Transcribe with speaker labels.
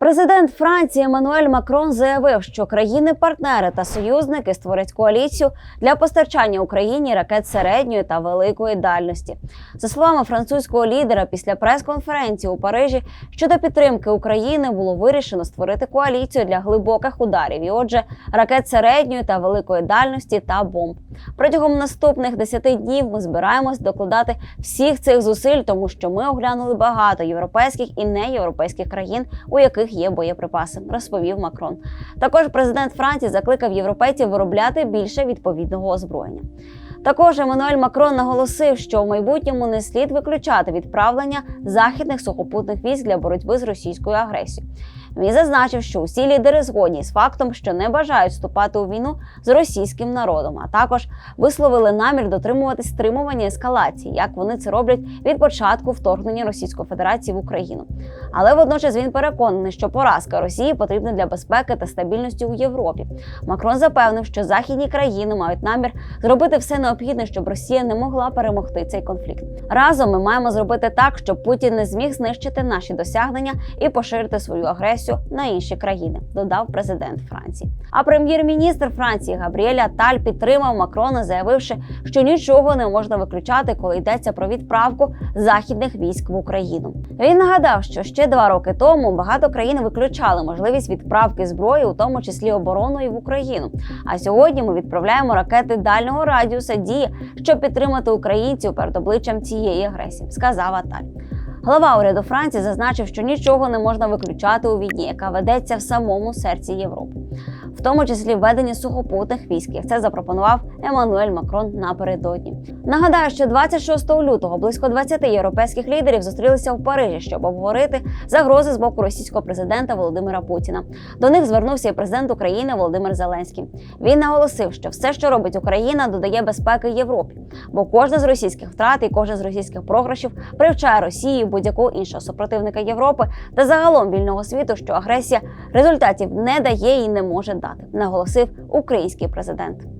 Speaker 1: Президент Франції Еммануель Макрон заявив, що країни-партнери та союзники створять коаліцію для постачання Україні ракет середньої та великої дальності. За словами французького лідера, після прес-конференції у Парижі щодо підтримки України було вирішено створити коаліцію для глибоких ударів. І отже, ракет середньої та великої дальності та бомб. Протягом наступних 10 днів ми збираємось докладати всіх цих зусиль, тому що ми оглянули багато європейських і неєвропейських країн, у яких є боєприпаси, розповів Макрон. Також президент Франції закликав європейців виробляти більше відповідного озброєння. Також Еммануель Макрон наголосив, що в майбутньому не слід виключати відправлення західних сухопутних військ для боротьби з російською агресією. Він зазначив, що усі лідери згодні з фактом, що не бажають вступати у війну з російським народом, а також висловили намір дотримуватись стримування ескалації, як вони це роблять від початку вторгнення Російської Федерації в Україну. Але водночас він переконаний, що поразка Росії потрібна для безпеки та стабільності у Європі. Макрон запевнив, що західні країни мають намір зробити все необхідне, щоб Росія не могла перемогти цей конфлікт. Разом ми маємо зробити так, щоб Путін не зміг знищити наші досягнення і поширити свою агресію на інші країни, додав президент Франції. А прем'єр-міністр Франції Габріель Аталь підтримав Макрона, заявивши, що нічого не можна виключати, коли йдеться про відправку західних військ в Україну. Він нагадав, що ще два роки тому багато країн виключали можливість відправки зброї, у тому числі оборонної в Україну. А сьогодні ми відправляємо ракети дальнього радіуса дії, щоб підтримати українців перед обличчям цієї агресії, сказав Аталь. Глава уряду Франції зазначив, що нічого не можна виключати у війні, яка ведеться в самому серці Європи, в тому числі введення сухопутних військ. як Це запропонував Еммануель Макрон напередодні. Нагадаю, що 26 лютого близько 20 європейських лідерів зустрілися в Парижі, щоб обговорити загрози з боку російського президента Володимира Путіна. До них звернувся і президент України Володимир Зеленський. Він наголосив, що все, що робить Україна, додає безпеки Європі, бо кожна з російських втрат і кожен з російських програшів привчає Росії будь-якого іншого супротивника Європи та загалом вільного світу, що агресія результатів не дає і не може дати, наголосив український президент.